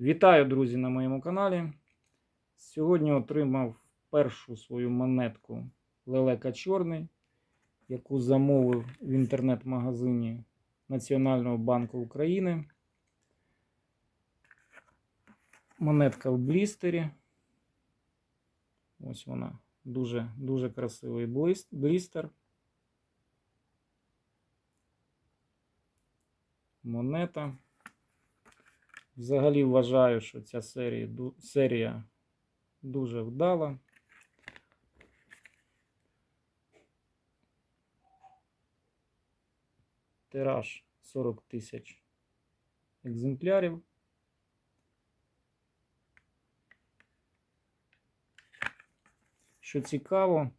Вітаю, друзі, на моєму каналі. Сьогодні отримав першу свою монетку Лелека Чорний, яку замовив в інтернет-магазині Національного банку України. Монетка в блістері. Ось вона. Дуже, дуже красивий блістер. Монета. Взагалі вважаю, що ця серія, серія дуже вдала. Тираж 40 тисяч екземплярів. Що цікаво,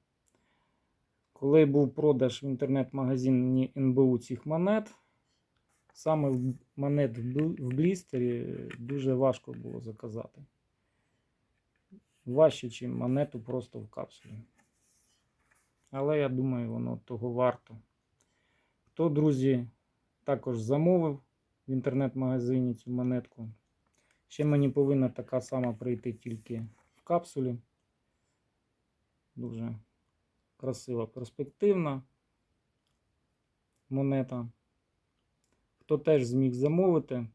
коли був продаж в інтернет-магазині НБУ цих монет, саме монет в блістері дуже важко було заказати. Важче, ніж монету просто в капсулі. Але я думаю, воно того варто. Хто, друзі, також замовив в інтернет-магазині цю монетку. Ще мені повинна така сама прийти тільки в капсулі. Дуже красива, перспективна монета. Хто теж зміг замовити,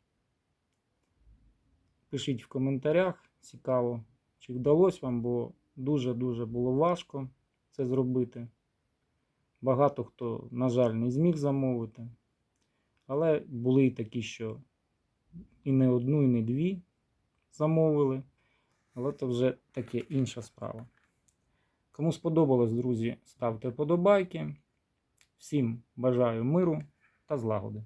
пишіть в коментарях. Цікаво, чи вдалося вам, бо дуже-дуже було важко це зробити. Багато хто, на жаль, не зміг замовити. Але були і такі, що і не одну, і не дві замовили. Але це вже таке інша справа. Кому сподобалось, друзі, ставте вподобайки. Всім бажаю миру та злагоди.